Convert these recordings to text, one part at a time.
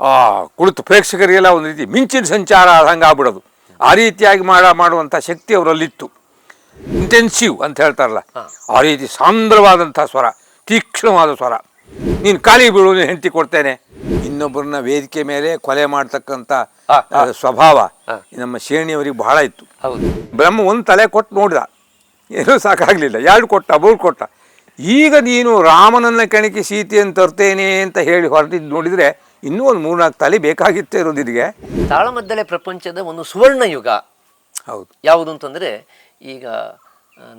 ಆ, ಕುಳಿತು ಪ್ರೇಕ್ಷಕರಿಗೆಲ್ಲ ಒಂದು ರೀತಿ ಮಿಂಚಿನ ಸಂಚಾರ ಆದಂಗೆ ಆಗ್ಬಿಡೋದು. ಆ ರೀತಿಯಾಗಿ ಮಾಡ ಮಾಡುವಂಥ ಶಕ್ತಿ ಅವರಲ್ಲಿತ್ತು. ಇಂಟೆನ್ಸಿವ್ ಅಂತ ಹೇಳ್ತಾರಲ್ಲ ಆ ರೀತಿ ಸಾಂದ್ರವಾದಂಥ ಸ್ವರ ತೀಕ್ಷ್ಣವಾದ ಸ್ವರ. ನೀನು ಖಾಲಿ ಬೀಳು ಹೆಂಡತಿ ಕೊಡ್ತೇನೆ. ಇನ್ನೊಬ್ಬರನ್ನ ವೇದಿಕೆ ಮೇಲೆ ಕೊಲೆ ಮಾಡ್ತಕ್ಕಂಥ ಸ್ವಭಾವ ನಮ್ಮ ಶ್ರೇಣಿಯವರಿಗೆ ಬಹಳ ಇತ್ತು. ಬ್ರಹ್ಮ ಒಂದು ತಲೆ ಕೊಟ್ಟು ನೋಡಿದ. ಏನೂ ಸಾಕಾಗಲಿಲ್ಲ. ಎರಡು ಕೊಟ್ಟ ಮೂರು ಕೊಟ್ಟ. ಈಗ ನೀನು ರಾಮನನ್ನ ಕೆಣಕಿ ಸೀತೆಯನ್ನು ತರ್ತೇನೆ ಅಂತ ಹೇಳಿ ಹೊರಟಿದ್ದು ನೋಡಿದರೆ ಇನ್ನೂ ಒಂದು ಮೂರ್ನಾಲ್ಕು ತಲೆ ಇರೋದು ಇದಕ್ಕೆ ತಾಳಮದ್ದಲೆ ಪ್ರಪಂಚದ ಒಂದು ಸುವರ್ಣ ಯುಗ ಹೌದು. ಯಾವುದು ಅಂತಂದರೆ ಈಗ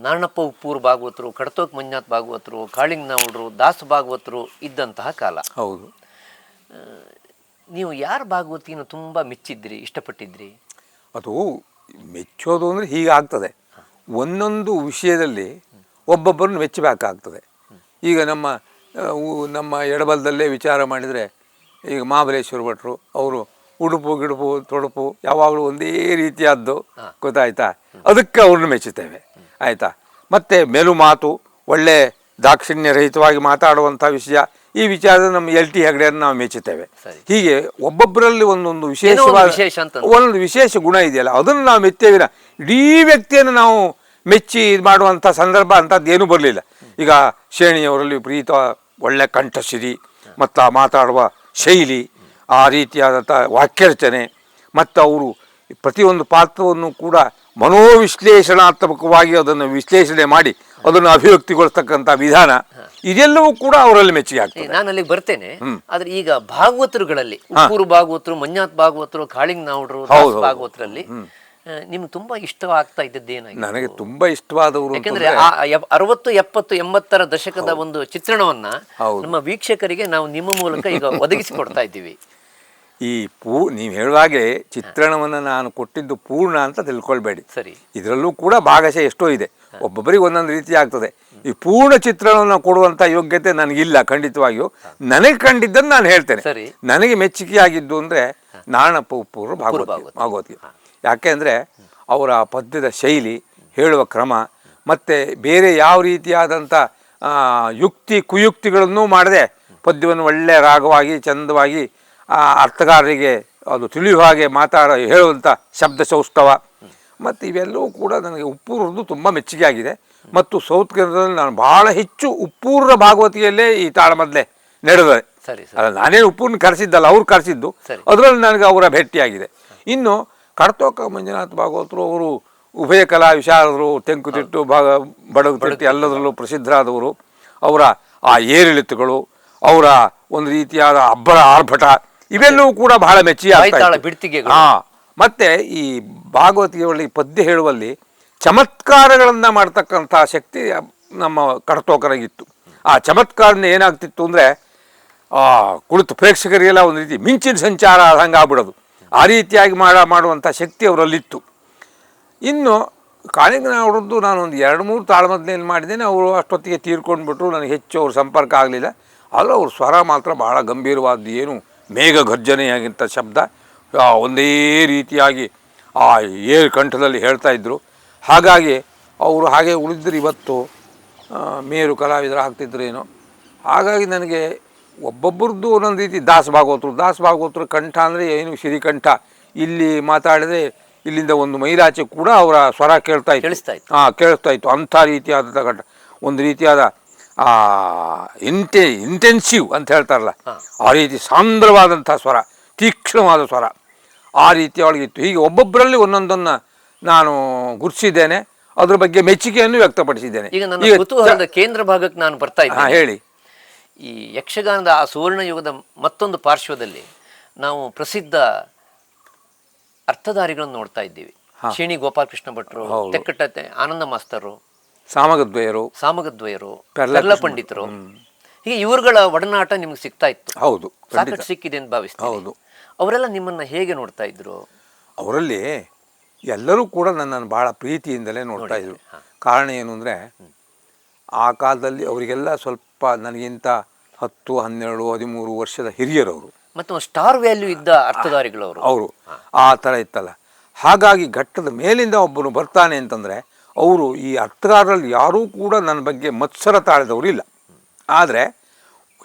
ನಾರಣಪ್ಪ ಉಪ್ಪೂರು ಭಾಗವತರು ಕಡತೋಕ್ ಮಂಜುನಾಥ್ ಭಾಗವತರು ಕಾಳಿಂಗ್ ನಾವುಡ್ರು ದಾಸ್ ಭಾಗವತರು ಇದ್ದಂತಹ ಕಾಲ. ಹೌದು. ನೀವು ಯಾರ ಭಾಗವತಿಯನ್ನು ತುಂಬ ಮೆಚ್ಚಿದ್ರಿ ಇಷ್ಟಪಟ್ಟಿದ್ರಿ? ಅದು ಮೆಚ್ಚೋದು ಅಂದರೆ ಹೀಗಾಗ್ತದೆ ಒಂದೊಂದು ವಿಷಯದಲ್ಲಿ ಒಬ್ಬೊಬ್ಬರನ್ನು ಮೆಚ್ಚಬೇಕಾಗ್ತದೆ. ಈಗ ನಮ್ಮ ನಮ್ಮ ಎಡಬಲದಲ್ಲೇ ವಿಚಾರ ಮಾಡಿದರೆ ಈಗ ಮಹಾಬಲೇಶ್ವರ ಭಟ್ರು ಅವರು ಉಡುಪು ಗಿಡುಪು ತೊಡುಪು ಯಾವಾಗಲೂ ಒಂದೇ ರೀತಿಯಾದ್ದು ಗೊತ್ತಾಯ್ತಾ? ಅದಕ್ಕೆ ಅವ್ರನ್ನ ಮೆಚ್ಚುತ್ತೇವೆ. ಆಯಿತಾ? ಮತ್ತು ಮೇಲು ಮಾತು ಒಳ್ಳೆ ದಾಕ್ಷಿಣ್ಯರಹಿತವಾಗಿ ಮಾತಾಡುವಂಥ ವಿಷಯ ಈ ವಿಚಾರದ ನಮ್ಮ ಎಲ್ ಟಿ ಹೆಗಡೆಯನ್ನು ನಾವು ಮೆಚ್ಚುತ್ತೇವೆ. ಹೀಗೆ ಒಬ್ಬೊಬ್ಬರಲ್ಲಿ ಒಂದೊಂದು ವಿಶೇಷವಾದ ವಿಶೇಷ ಒಂದೊಂದು ವಿಶೇಷ ಗುಣ ಇದೆಯಲ್ಲ ಅದನ್ನು ನಾವು ಮೆಚ್ಚೇವಿನ ಇಡೀ ವ್ಯಕ್ತಿಯನ್ನು ನಾವು ಮೆಚ್ಚಿ ಇದು ಮಾಡುವಂಥ ಸಂದರ್ಭ ಅಂಥದ್ದು ಏನೂ ಬರಲಿಲ್ಲ. ಈಗ ಶ್ರೇಣಿಯವರಲ್ಲಿ ಪ್ರೀತ ಒಳ್ಳೆ ಕಂಠಶಿರಿ ಮತ್ತು ಆ ಮಾತಾಡುವ ಶೈಲಿ ಆ ರೀತಿಯಾದಂಥ ವಾಕ್ಯರಚನೆ ಮತ್ತು ಅವರು ಪ್ರತಿಯೊಂದು ಪಾತ್ರವನ್ನು ಕೂಡ ಮನೋವಿಶ್ಲೇಷಣಾತ್ಮಕವಾಗಿ ಅದನ್ನು ವಿಶ್ಲೇಷಣೆ ಮಾಡಿ ಅದನ್ನು ಅಭಿವ್ಯಕ್ತಿಗೊಳಿಸ್ತಕ್ಕಂಥ ವಿಧಾನ ಇದೆಲ್ಲವೂ ಕೂಡ ಅವರಲ್ಲಿ ಮೆಚ್ಚುಗೆ ಆಗ್ತದೆ. ನಾನು ಅಲ್ಲಿಗೆ ಬರ್ತೇನೆ. ಆದ್ರೆ ಈಗ ಭಾಗವತರುಗಳಲ್ಲಿ ಭಾಗವತರು ಮಂಜಾತ್ ಭಾಗವತರು ಕಾಳಿಂಗ್ ನಾವುಡ್ರು. ಭಾಗವತರಲ್ಲಿ ನಿಮ್ಗೆ ತುಂಬಾ ಇಷ್ಟವಾಗ್ತಾ ಇದ್ದದ್ದೇನಾಗಿ ನನಗೆ ತುಂಬಾ ಇಷ್ಟವಾದವರು ಯಾಕಂದ್ರೆ ಆ ಎಪ್- ಅರವತ್ತು ಎಪ್ಪತ್ತು ಎಂಬತ್ತರ ದಶಕದ ಒಂದು ಚಿತ್ರಣವನ್ನ ಹೌದು. ನಮ್ಮ ವೀಕ್ಷಕರಿಗೆ ನಾವು ನಿಮ್ಮ ಮೂಲಕ ಈಗ ಒದಗಿಸಿಕೊಡ್ತಾ ಇದ್ದೀವಿ. ಈ ಪೂ ನೀವು ಹೇಳುವಾಗೆ ಚಿತ್ರಣವನ್ನು ನಾನು ಕೊಟ್ಟಿದ್ದು ಪೂರ್ಣ ಅಂತ ತಿಳ್ಕೊಳ್ಬೇಡಿ. ಸರಿ. ಇದರಲ್ಲೂ ಕೂಡ ಭಾಗಶಃ ಎಷ್ಟೋ ಇದೆ. ಒಬ್ಬೊಬ್ಬರಿಗೆ ಒಂದೊಂದು ರೀತಿ ಆಗ್ತದೆ. ಈ ಪೂರ್ಣ ಚಿತ್ರಣವನ್ನು ಕೊಡುವಂಥ ಯೋಗ್ಯತೆ ನನಗಿಲ್ಲ ಖಂಡಿತವಾಗಿಯೂ. ನನಗೆ ಕಂಡಿದ್ದನ್ನು ನಾನು ಹೇಳ್ತೇನೆ. ಸರಿ. ನನಗೆ ಮೆಚ್ಚುಗೆಯಾಗಿದ್ದು ಅಂದರೆ ನಾರಣಪ್ಪ ಉಪ್ಪೂರು ಭಾಗವತ್ ಭಾಗವತ. ಭಾಗವತಿ ಯಾಕೆಂದರೆ ಅವರ ಪದ್ಯದ ಶೈಲಿ ಹೇಳುವ ಕ್ರಮ ಮತ್ತು ಬೇರೆ ಯಾವ ರೀತಿಯಾದಂಥ ಯುಕ್ತಿ ಕುಯುಕ್ತಿಗಳನ್ನು ಮಾಡದೆ ಪದ್ಯವನ್ನು ಒಳ್ಳೆಯ ರಾಗವಾಗಿ ಚಂದವಾಗಿ ಅರ್ಥಗಾರರಿಗೆ ಅದು ತಿಳಿಯುವ ಹಾಗೆ ಮಾತಾಡ ಹೇಳುವಂಥ ಶಬ್ದ ಸೌಷ್ಠವ. ಮತ್ತು ಇವೆಲ್ಲವೂ ಕೂಡ ನನಗೆ ಉಪ್ಪೂರದ್ದು ತುಂಬ ಮೆಚ್ಚುಗೆ ಆಗಿದೆ. ಮತ್ತು ಸೌತ್ ಕೇಂದ್ರದಲ್ಲಿ ನಾನು ಭಾಳ ಹೆಚ್ಚು ಉಪ್ಪೂರ ಭಾಗವತಿಯಲ್ಲೇ ಈ ತಾಳಮದ್ಲೆ ಮೊದಲೇ ಸರಿ ಸರಿ. ಅಲ್ಲ ನಾನೇನು ಉಪ್ಪೂರನ್ನ ಕರೆಸಿದ್ದಲ್ಲ ಅವ್ರು ಕರೆಸಿದ್ದು. ಅದರಲ್ಲಿ ನನಗೆ ಅವರ ಭೇಟಿಯಾಗಿದೆ. ಇನ್ನು ಕಡ್ತೋಕ ಮಂಜುನಾಥ್ ಭಾಗವತರು ಅವರು ಉಭಯ ಕಲಾ ವಿಶಾರದರು ತೆಂಕುತಿಟ್ಟು ಭಾಗ ಬಡಗು ತಿಟ್ಟು ಎಲ್ಲದರಲ್ಲೂ ಪ್ರಸಿದ್ಧರಾದವರು. ಅವರ ಆ ಏರಿಳಿತಗಳು ಅವರ ಒಂದು ರೀತಿಯಾದ ಅಬ್ಬರ ಆರ್ಭಟ ಇವೆಲ್ಲವೂ ಕೂಡ ಬಹಳ ಮೆಚ್ಚಿ. ಹಾ ಮತ್ತೆ ಈ ಭಾಗವತಿಯವಳಿ ಪದ್ಯ ಹೇಳುವಲ್ಲಿ ಚಮತ್ಕಾರಗಳನ್ನ ಮಾಡ್ತಕ್ಕಂಥ ಶಕ್ತಿ ನಮ್ಮ ಕಡತೋಕರಾಗಿತ್ತು ಆ ಚಮತ್ಕಾರದಿಂದ ಏನಾಗ್ತಿತ್ತು ಅಂದ್ರೆ ಆ ಕುಳಿತು ಪ್ರೇಕ್ಷಕರಿಗೆಲ್ಲ ಒಂದು ರೀತಿ ಮಿಂಚಿನ ಸಂಚಾರ ಆದಂಗೆ ಆಗ್ಬಿಡೋದು. ಆ ರೀತಿಯಾಗಿ ಮಾಡ, ಮಾಡುವಂಥ ಶಕ್ತಿ ಅವರಲ್ಲಿತ್ತು. ಇನ್ನು ಕಾಳಿಂಗನವರದ್ದು ನಾನು ಒಂದು ಎರಡು ಮೂರು ತಾಳ್ಮದ್ನೇನು ಮಾಡಿದ್ದೇನೆ, ಅವರು ಅಷ್ಟೊತ್ತಿಗೆ ತೀರ್ಕೊಂಡ್ಬಿಟ್ರು, ನನಗೆ ಹೆಚ್ಚು ಅವ್ರ ಸಂಪರ್ಕ ಆಗಲಿಲ್ಲ. ಆದರೂ ಅವ್ರ ಸ್ವರ ಮಾತ್ರ ಭಾಳ ಗಂಭೀರವಾದ್ದು ಏನು, ಮೇಘ ಗರ್ಜನೆಯಾಗಿಂಥ ಶಬ್ದ ಒಂದೇ ರೀತಿಯಾಗಿ ಆ ಏರು ಕಂಠದಲ್ಲಿ ಹೇಳ್ತಾ ಇದ್ದರು ಹಾಗಾಗಿ ಅವರು ಹಾಗೆ ಉಳಿದ್ರು ಇವತ್ತು ಮೇರು ಕಲಾವಿದರು ಏನು ಹಾಗಾಗಿ ನನಗೆ ಒಬ್ಬೊಬ್ಬರದ್ದು ಒಂದೊಂದು ರೀತಿ. ದಾಸ ಭಾಗವತರು ದಾಸ ಭಾಗವತರು ಕಂಠ ಅಂದರೆ ಏನು? ಶ್ರೀಕಂಠ ಇಲ್ಲಿ ಮಾತಾಡಿದ್ರೆ ಇಲ್ಲಿಂದ ಒಂದು ಮೈಲಾಚೆ ಕೂಡ ಅವರ ಸ್ವರ ಕೇಳ್ತಾ ಇತ್ತು. ಕೇಳಿಸ್ತಾ ಇತ್ತು. ಹಾಂ ಕೇಳಿಸ್ತಾ ಇತ್ತು. ಅಂಥ ರೀತಿಯಾದ ಕಂಠ. ಒಂದು ರೀತಿಯಾದ ಆ ಇಂಟೆ ಇಂಟೆನ್ಸಿವ್ ಅಂತ ಹೇಳ್ತಾರಲ್ಲ ಆ ರೀತಿ ಸಾಂದ್ರವಾದಂಥ ಸ್ವರ ತೀಕ್ಷ್ಣವಾದ ಸ್ವರ. ಆ ರೀತಿ ಒಳಗಿತ್ತು ಹೀಗೆ ಒಬ್ಬೊಬ್ಬರಲ್ಲಿ ಒಂದೊಂದನ್ನು ನಾನು ಗುರುತಿಸಿದ್ದೇನೆ ಅದ್ರ ಬಗ್ಗೆ ಮೆಚ್ಚುಗೆಯನ್ನು ವ್ಯಕ್ತಪಡಿಸಿದ್ದೇನೆ. ಈಗ ಕೇಂದ್ರ ಭಾಗಕ್ಕೆ ನಾನು ಬರ್ತಾ ಹಾಂ ಹೇಳಿ. ಈ ಯಕ್ಷಗಾನದ ಆ ಸುವರ್ಣ ಯುಗದ ಮತ್ತೊಂದು ಪಾರ್ಶ್ವದಲ್ಲಿ ನಾವು ಪ್ರಸಿದ್ಧ ಅರ್ಥಧಾರಿಗಳನ್ನು ನೋಡ್ತಾ ಇದ್ದೀವಿ. ಶ್ರೀಣಿ ಗೋಪಾಲಕೃಷ್ಣ ಭಟ್ರು. ತೆಕ್ಕಟ್ಟತೆ ಆನಂದ ಮಾಸ್ತರು ಸಾಮಗದ್ವಯರು ಸಾಮಗದ್ವಯರು ಪೆರ್ಲ ಪಂಡಿತರು. ಹೀಗೆ ಇವರುಗಳ ಒಡನಾಟ ನಿಮ್ಗೆ ಸಿಗ್ತಾ ಇತ್ತು. ಹೌದು ಸಾಕಷ್ಟು ಸಿಕ್ಕಿದೆ ಅಂತ ಭಾವಿಸ್ತೀನಿ. ಹೌದು. ಅವರೆಲ್ಲ ನಿಮ್ಮನ್ನ ಹೇಗೆ ನೋಡ್ತಾ ಇದ್ರು? ಅವರಲ್ಲಿ ಎಲ್ಲರೂ ಕೂಡ ನನ್ನನ್ನು ಭಾಳ ಪ್ರೀತಿಯಿಂದಲೇ ನೋಡ್ತಾ ಇದ್ರು. ಕಾರಣ ಏನು ಅಂದರೆ ಆ ಕಾಲದಲ್ಲಿ ಅವರಿಗೆಲ್ಲ ಸ್ವಲ್ಪ ನನಗಿಂತ ಹತ್ತು ಹನ್ನೆರಡು ಹದಿಮೂರು ವರ್ಷದ ಹಿರಿಯರವರು. ಮತ್ತು ಸ್ಟಾರ್ ವ್ಯಾಲ್ಯೂ ಇದ್ದ ಅರ್ಥಧಾರಿಗಳು ಅವರು. ಆ ಥರ ಇತ್ತಲ್ಲ. ಹಾಗಾಗಿ ಘಟ್ಟದ ಮೇಲಿಂದ ಒಬ್ಬನು ಬರ್ತಾನೆ ಅಂತಂದರೆ ಅವರು ಈ ಅರ್ಥಗಾರರಲ್ಲಿ ಯಾರೂ ಕೂಡ ನನ್ನ ಬಗ್ಗೆ ಮತ್ಸರ ತಾಳಿದವರು ಇಲ್ಲ. ಆದರೆ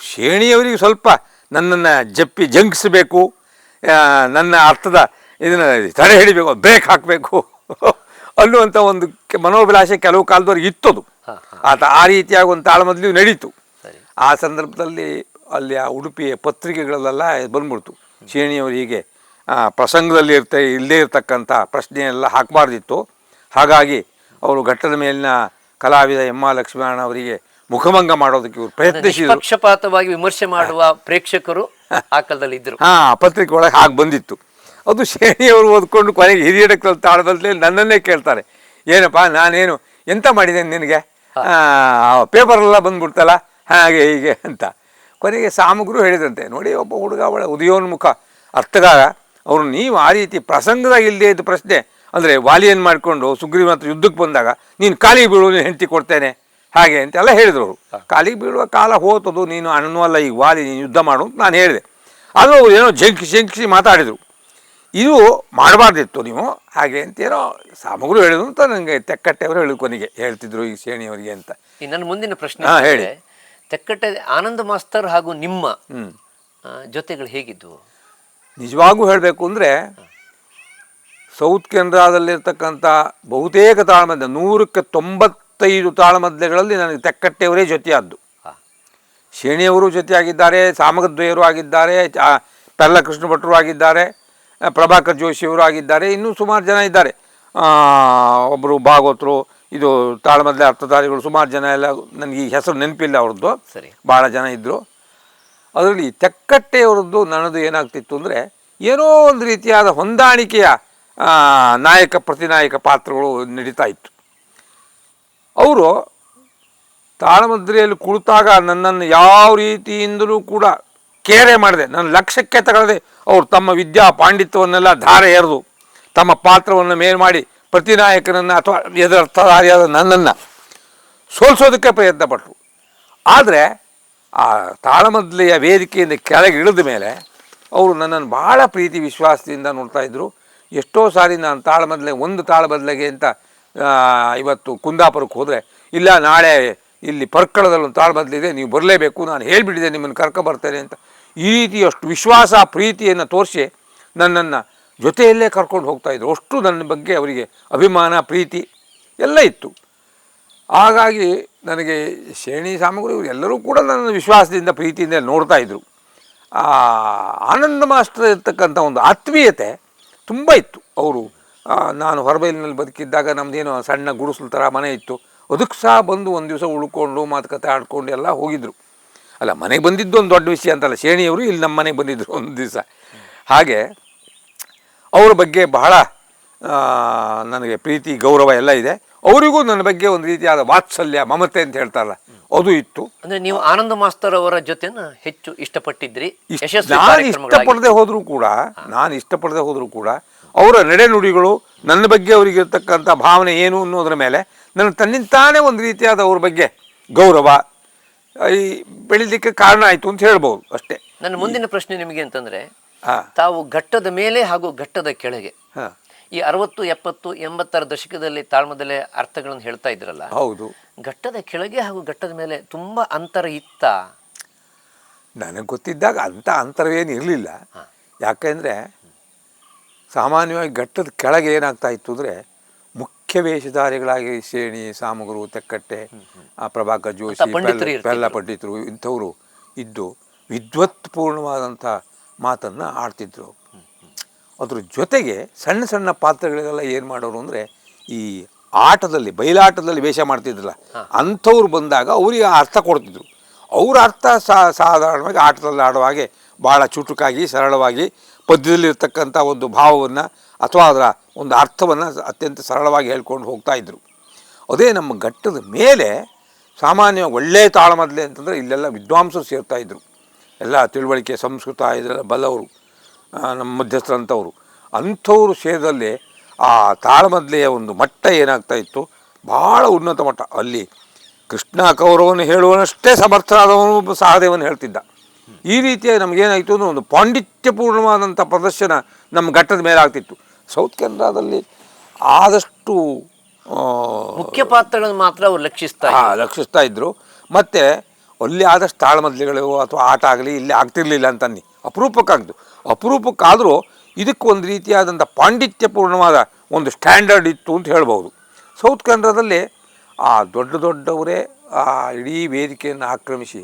ಶ್ರೇಣಿಯವರಿಗೆ ಸ್ವಲ್ಪ ನನ್ನನ್ನು ಜಪ್ಪಿ ಜಂಕಿಸಬೇಕು ನನ್ನ ಅರ್ಥದ ಇದನ್ನು ತಡೆ ಹಿಡಿಬೇಕು ಬ್ರೇಕ್ ಹಾಕಬೇಕು ಅನ್ನುವಂಥ ಒಂದು ಮನೋಭಿಲಾಷೆ ಕೆಲವು ಕಾಲದವರೆಗೆ ಇತ್ತದು. ಆತ ಆ ರೀತಿಯಾಗಿ ಒಂದು ಮೊದಲು ನಡೀತು. ಆ ಸಂದರ್ಭದಲ್ಲಿ ಅಲ್ಲಿ ಆ ಉಡುಪಿಯ ಪತ್ರಿಕೆಗಳಲ್ಲೆಲ್ಲ ಬಂದ್ಬಿಡ್ತು. ಶ್ರೇಣಿಯವರು ಹೀಗೆ ಪ್ರಸಂಗದಲ್ಲಿ ಇರ್ತ ಇಲ್ಲದೇ ಇರತಕ್ಕಂಥ ಪ್ರಶ್ನೆಯೆಲ್ಲ ಹಾಕಬಾರ್ದಿತ್ತು. ಹಾಗಾಗಿ ಅವರು ಘಟ್ಟದ ಮೇಲಿನ ಕಲಾವಿದ ಎಂ ಆರ್ ಲಕ್ಷ್ಮೀನಾರಾಯಣ ಅವರಿಗೆ ಮುಖಭಂಗ ಮಾಡೋದಕ್ಕೆ ಇವರು ಪ್ರಯತ್ನಿಸಿದ್ರು. ಪಕ್ಷಪಾತವಾಗಿ ವಿಮರ್ಶೆ ಮಾಡುವ ಪ್ರೇಕ್ಷಕರು ಆ ಕಾಲದಲ್ಲಿ ಇದ್ದರು ಹಾಂ ಪತ್ರಿಕೆ ಒಳಗೆ ಹಾಗೆ ಬಂದಿತ್ತು. ಅದು ಶ್ರೇಣಿಯವರು ಓದ್ಕೊಂಡು ಕೊನೆಗೆ ಹಿರಿಯಡ ತಾಳದಲ್ಲಿ ನನ್ನನ್ನೇ ಕೇಳ್ತಾರೆ. ಏನಪ್ಪ ನಾನೇನು ಎಂತ ಮಾಡಿದ್ದೇನೆ ನಿನಗೆ? ಪೇಪರೆಲ್ಲ ಬಂದ್ಬಿಡ್ತಲ್ಲ ಹಾಗೆ ಹೀಗೆ ಅಂತ. ಕೊನೆಗೆ ಸಾಮಗ್ರು ಹೇಳಿದಂತೆ ನೋಡಿ ಒಬ್ಬ ಹುಡುಗ ಒಳ್ಳೆ ಉದಯೋನ್ಮುಖ ಅರ್ಥಗಾರ. ಅವರು ನೀವು ಆ ರೀತಿ ಪ್ರಸಂಗದಾಗ ಇಲ್ಲದೇ ಇದ್ದ ಪ್ರಶ್ನೆ ಅಂದರೆ ವಾಲಿಯನ್ನು ಮಾಡಿಕೊಂಡು ಸುಗ್ರೀವ ಹತ್ರ ಯುದ್ಧಕ್ಕೆ ಬಂದಾಗ ನೀನು ಕಾಲಿಗೆ ಬೀಳು ನೀನು ಹೆಂಡತಿ ಕೊಡ್ತೇನೆ ಹಾಗೆ ಅಂತೆಲ್ಲ ಹೇಳಿದರು ಅವರು. ಕಾಲಿಗೆ ಬೀಳುವ ಕಾಲ ಹೋತದು ನೀನು ಅನ್ನುವಲ್ಲ ಈಗ ವಾಲಿ ನೀನು ಯುದ್ಧ ಮಾಡು ಅಂತ ನಾನು ಹೇಳಿದೆ. ಅದು ಅವರು ಏನೋ ಜಂಕಿ ಜಂಕಿಸಿ ಮಾತಾಡಿದರು. ಇದು ಮಾಡಬಾರ್ದಿತ್ತು ನೀವು ಹಾಗೆ ಅಂತೇನೋ ಸಾಮಗ್ರು ಹೇಳಿದ್ರು ಅಂತ ನನಗೆ ತೆಕ್ಕಟ್ಟೆಯವರು ಹೇಳಿದ್ರು ಕೊನೆಗೆ ಹೇಳ್ತಿದ್ರು ಈ ಶ್ರೇಣಿಯವರಿಗೆ ಅಂತ. ನನ್ನ ಮುಂದಿನ ಪ್ರಶ್ನೆ ಹಾ, ಅಂತಂದ್ರೆ, ತೆಕ್ಕಟ್ಟೆ ಆನಂದ ಮಾಸ್ತರ್ ಹಾಗೂ ನಿಮ್ಮ ಜೊತೆಗಳು ಹೇಗಿದ್ದವು ನಿಜವಾಗೂ ಹೇಳಬೇಕು ಅಂದರೆ ಸೌತ್ ಕೇಂದ್ರದಲ್ಲಿರ್ತಕ್ಕಂಥ ಬಹುತೇಕ ತಾಳಮದ್ದೆ ನೂರಕ್ಕೆ ತೊಂಬತ್ತೈದು ತಾಳಮದ್ದೆಗಳಲ್ಲಿ ನನಗೆ ತೆಕ್ಕಟ್ಟೆಯವರೇ ಜೊತೆಯಾದ್ದು. ಶೇಣಿಯವರು ಜೊತೆಯಾಗಿದ್ದಾರೆ ಸಾಮಗದ್ವಯರು ಆಗಿದ್ದಾರೆ ಪೆಲ್ಲ ಕೃಷ್ಣ ಭಟ್ರು ಆಗಿದ್ದಾರೆ ಪ್ರಭಾಕರ್ ಜೋಶಿಯವರು ಆಗಿದ್ದಾರೆ ಇನ್ನೂ ಸುಮಾರು ಜನ ಇದ್ದಾರೆ. ಒಬ್ಬರು ಭಾಗವತರು ಇದು ತಾಳಮದ್ಲೆ ಅರ್ಥಧಾರಿಗಳು ಸುಮಾರು ಜನ ಎಲ್ಲ ನನಗೆ ಈ ಹೆಸರು ನೆನಪಿಲ್ಲ ಅವ್ರದ್ದು. ಸರಿ. ಭಾಳ ಜನ ಇದ್ದರು ಅದರಲ್ಲಿ ತೆಕ್ಕಟ್ಟೆಯವರದ್ದು ನನ್ನದು ಏನಾಗ್ತಿತ್ತು ಅಂದರೆ ಏನೋ ಒಂದು ರೀತಿಯಾದ ಹೊಂದಾಣಿಕೆಯ ನಾಯಕ ಪ್ರತಿನಾಯಕ ಪಾತ್ರಗಳು ನಡೀತಾ ಇತ್ತು. ಅವರು ತಾಳಮದ್ರೆಯಲ್ಲಿ ಕುಳಿತಾಗ ನನ್ನನ್ನು ಯಾವ ರೀತಿಯಿಂದಲೂ ಕೂಡ ಕೇರೆ ಮಾಡಿದೆ. ನನ್ನ ಲಕ್ಷ್ಯಕ್ಕೆ ತಗೊಳ್ಳದೆ ಅವರು ತಮ್ಮ ವಿದ್ಯಾ ಪಾಂಡಿತ್ಯವನ್ನೆಲ್ಲ ಧಾರೆ ಎರೆದು ತಮ್ಮ ಪಾತ್ರವನ್ನು ಮೇಲ್ ಮಾಡಿ ಪ್ರತಿನಾಯಕನನ್ನು ಅಥವಾ ಎದುರರ್ಥಧಾರಿಯಾದ ನನ್ನನ್ನು ಸೋಲಿಸೋದಕ್ಕೆ ಪ್ರಯತ್ನ ಪಟ್ಟರು ಆದರೆ ಆ ತಾಳಮದ್ಲೆಯ ವೇದಿಕೆಯಿಂದ ಕೆಳಗೆ ಇಳಿದ ಮೇಲೆ ಅವರು ನನ್ನನ್ನು ಭಾಳ ಪ್ರೀತಿ ವಿಶ್ವಾಸದಿಂದ ನೋಡ್ತಾ ಇದ್ದರು ಎಷ್ಟೋ ಸಾರಿ ನಾನು ತಾಳಮದ್ಲೆ ಒಂದು ತಾಳಮದ್ಲೆಗೆ ಅಂತ ಇವತ್ತು ಕುಂದಾಪುರಕ್ಕೆ ಹೋದರೆ, ಇಲ್ಲ, ನಾಳೆ ಇಲ್ಲಿ ಪರ್ಕಳದಲ್ಲಿ ಒಂದು ತಾಳಮದ್ಲಿದೆ ನೀವು ಬರಲೇಬೇಕು, ನಾನು ಹೇಳಿಬಿಟ್ಟಿದೆ ನಿಮ್ಮನ್ನು ಕರ್ಕೊ ಬರ್ತೇನೆ ಅಂತ ಈ ರೀತಿ ಅಷ್ಟು ವಿಶ್ವಾಸ, ಪ್ರೀತಿಯನ್ನು ತೋರಿಸಿ ನನ್ನನ್ನು ಜೊತೆಯಲ್ಲೇ ಕರ್ಕೊಂಡು ಹೋಗ್ತಾಯಿದ್ರು ಅಷ್ಟು ನನ್ನ ಬಗ್ಗೆ ಅವರಿಗೆ ಅಭಿಮಾನ, ಪ್ರೀತಿ ಎಲ್ಲ ಇತ್ತು. ಹಾಗಾಗಿ ನನಗೆ ಶ್ರೇಣಿ ಸಾಮಗ್ರಿ ಎಲ್ಲರೂ ಕೂಡ ನನ್ನ ವಿಶ್ವಾಸದಿಂದ, ಪ್ರೀತಿಯಿಂದ ನೋಡ್ತಾ ಇದ್ದರು ಆನಂದ ಮಾಸ್ಟರ್ ಇರ್ತಕ್ಕಂಥ ಒಂದು ಆತ್ಮೀಯತೆ ತುಂಬ ಇತ್ತು. ಅವರು ನಾನು ಹೊರಬೈಲಿನಲ್ಲಿ ಬದುಕಿದ್ದಾಗ ನಮ್ಮದೇನು ಸಣ್ಣ ಗುಡಿಸಲು ಥರ ಮನೆ ಇತ್ತು. ಅದಕ್ಕೆ ಸಹ ಬಂದು ಒಂದು ದಿವಸ ಉಳ್ಕೊಂಡು, ಮಾತುಕತೆ ಆಡ್ಕೊಂಡು ಎಲ್ಲ ಹೋಗಿದ್ದರು ಅಲ್ಲ, ಮನೆಗೆ ಬಂದಿದ್ದು ಒಂದು ದೊಡ್ಡ ವಿಷಯ ಅಂತಲ್ಲ ಶ್ರೇಣಿಯವರು ಇಲ್ಲಿ ನಮ್ಮ ಮನೆಗೆ ಬಂದಿದ್ದರು ಒಂದು ದಿವಸ. ಹಾಗೆ ಅವರ ಬಗ್ಗೆ ಬಹಳ ನನಗೆ ಪ್ರೀತಿ ಗೌರವ ಎಲ್ಲ ಇದೆ. ಅವರಿಗೂ ನನ್ನ ಬಗ್ಗೆ ಒಂದು ರೀತಿಯಾದ ವಾತ್ಸಲ್ಯ ಮಮತೆ ಅಂತ ಹೇಳ್ತಾರಲ್ಲ ಅದು ಇತ್ತು. ಅಂದ್ರೆ ನೀವು ಆನಂದ ಮಾಸ್ತರ್ ಅವರ ಜೊತೆನ ಹೆಚ್ಚು ಇಷ್ಟಪಟ್ಟಿದ್ರಿ? ನಾನು ಇಷ್ಟಪಡದೆ ಹೋದರೂ ಕೂಡ ನಾನು ಇಷ್ಟಪಡದೆ ಹೋದರೂ ಕೂಡ ಅವರ ನಡೆನುಡಿಗಳು ನನ್ನ ಬಗ್ಗೆ ಅವರಿಗೆ ಇರ್ತಕ್ಕಂಥ ಭಾವನೆ ಏನು ಅನ್ನೋದ್ರ ಮೇಲೆ ನನಗೆ ತನ್ನಿಂತಾನೇ ಒಂದು ರೀತಿಯಾದ ಅವ್ರ ಬಗ್ಗೆ ಗೌರವ ಈ ಬೆಳಿಲಿಕ್ಕೆ ಕಾರಣ ಆಯಿತು ಅಂತ ಹೇಳ್ಬೋದು ಅಷ್ಟೇ. ನನ್ನ ಮುಂದಿನ ಪ್ರಶ್ನೆ ನಿಮಗೆ ಅಂತಂದ್ರೆ ತಾವು ಘಟ್ಟದ ಮೇಲೆ ಹಾಗೂ ಘಟ್ಟದ ಕೆಳಗೆ. ಹಾಂ. ಈ ಅರವತ್ತು ಎಪ್ಪತ್ತು ಎಂಬತ್ತರ ದಶಕದಲ್ಲಿ ತಾಳ್ಮದಲ್ಲೇ ಅರ್ಥಗಳನ್ನು ಹೇಳ್ತಾ ಇದ್ರಲ್ಲ? ಹೌದು. ಘಟ್ಟದ ಕೆಳಗೆ ಹಾಗೂ ಘಟ್ಟದ ಮೇಲೆ ತುಂಬಾ ಅಂತರ ಇತ್ತ? ನನಗೆ ಗೊತ್ತಿದ್ದಾಗ ಅಂಥ ಅಂತರವೇನು ಇರಲಿಲ್ಲ. ಯಾಕೆಂದರೆ ಸಾಮಾನ್ಯವಾಗಿ ಘಟ್ಟದ ಕೆಳಗೆ ಏನಾಗ್ತಾ ಇತ್ತು ಅಂದರೆ ಮುಖ್ಯ ವೇಷಧಾರಿಗಳಾಗಿ ಶ್ರೇಣಿ ಸಾಮಗರು ತೆಕ್ಕಟ್ಟೆ ಆ ಪ್ರಭಾಕರ್ ಜೋಶಿ ಅಂತ. ಪೆಲ್ಲ ಪಂಡಿತರು ಇಂಥವರು ಇದ್ದು ವಿದ್ವತ್ಪೂರ್ಣವಾದಂಥ ಮಾತನ್ನು ಆಡ್ತಿದ್ರು. ಅದ್ರ ಜೊತೆಗೆ ಸಣ್ಣ ಸಣ್ಣ ಪಾತ್ರಗಳಿಗೆಲ್ಲ ಏನು ಮಾಡೋರು ಅಂದರೆ ಈ ಆಟದಲ್ಲಿ ಬಯಲಾಟದಲ್ಲಿ ವೇಷ ಮಾಡ್ತಿದ್ರಲ್ಲ ಅಂಥವ್ರು ಬಂದಾಗ ಅವರಿಗೆ ಅರ್ಥ ಕೊಡ್ತಿದ್ರು. ಅವ್ರ ಅರ್ಥ ಸಾ ಸಾಧಾರಣವಾಗಿ ಆಟದಲ್ಲಿ ಆಡುವ ಹಾಗೆ ಭಾಳ ಚುಟುಕಾಗಿ ಸರಳವಾಗಿ ಪದ್ಯದಲ್ಲಿರ್ತಕ್ಕಂಥ ಒಂದು ಭಾವವನ್ನು ಅಥವಾ ಅದರ ಒಂದು ಅರ್ಥವನ್ನು ಅತ್ಯಂತ ಸರಳವಾಗಿ ಹೇಳ್ಕೊಂಡು ಹೋಗ್ತಾ ಇದ್ರು. ಅದೇ ನಮ್ಮ ಘಟ್ಟದ ಮೇಲೆ ಸಾಮಾನ್ಯ ಒಳ್ಳೆಯ ತಾಳಮದ್ಲೆ ಅಂತಂದರೆ ಇಲ್ಲೆಲ್ಲ ವಿದ್ವಾಂಸರು ಸೇರ್ತಾ ಇದ್ರು. ಎಲ್ಲ ತಿಳುವಳಿಕೆ ಸಂಸ್ಕೃತ ಇದೆಲ್ಲ ಬಲ್ಲವರು ನಮ್ಮ ಮಧ್ಯಸ್ಥರಂಥವ್ರು. ಅಂಥವ್ರು ಸೇರಿದಲ್ಲಿ ಆ ತಾಳಮದ್ಲೆಯ ಒಂದು ಮಟ್ಟ ಏನಾಗ್ತಾ ಇತ್ತು? ಭಾಳ ಉನ್ನತ ಮಟ್ಟ. ಅಲ್ಲಿ ಕೃಷ್ಣ ಕೌರವನು ಹೇಳುವನಷ್ಟೇ ಸಮರ್ಥನಾದವನು ಆದವನು ಸಹದೇವನು ಹೇಳ್ತಿದ್ದ. ಈ ರೀತಿಯಾಗಿ ನಮಗೇನಾಯಿತು ಅಂದರೆ ಒಂದು ಪಾಂಡಿತ್ಯಪೂರ್ಣವಾದಂಥ ಪ್ರದರ್ಶನ ನಮ್ಮ ಘಟ್ಟದ ಮೇಲೆ ಆಗ್ತಿತ್ತು. ಸೌತ್ ಕೆನರಾದಲ್ಲಿ ಆದಷ್ಟು ಮುಖ್ಯ ಪಾತ್ರಗಳನ್ನು ಮಾತ್ರ ಅವ್ರು ಲಕ್ಷಿಸ್ತಾ ಲಕ್ಷಿಸ್ತಾ ಇದ್ದರು ಮತ್ತು ಅಲ್ಲಿ ಆದಷ್ಟು ತಾಳ್ಮದ್ಲಿಗಳು ಅಥವಾ ಆಟ ಆಗಲಿ ಇಲ್ಲಿ ಆಗ್ತಿರ್ಲಿಲ್ಲ ಅಂತನ್ನಿ. ಅಪರೂಪಕ್ಕಾಗ್ದು. ಅಪರೂಪಕ್ಕಾದರೂ ಇದಕ್ಕೆ ಒಂದು ರೀತಿಯಾದಂಥ ಪಾಂಡಿತ್ಯಪೂರ್ಣವಾದ ಒಂದು ಸ್ಟ್ಯಾಂಡರ್ಡ್ ಇತ್ತು ಅಂತ ಹೇಳ್ಬೋದು. ಸೌತ್ ಕನ್ನಡದಲ್ಲಿ ಆ ದೊಡ್ಡ ದೊಡ್ಡವರೇ ಆ ಇಡೀ ವೇದಿಕೆಯನ್ನು ಆಕ್ರಮಿಸಿ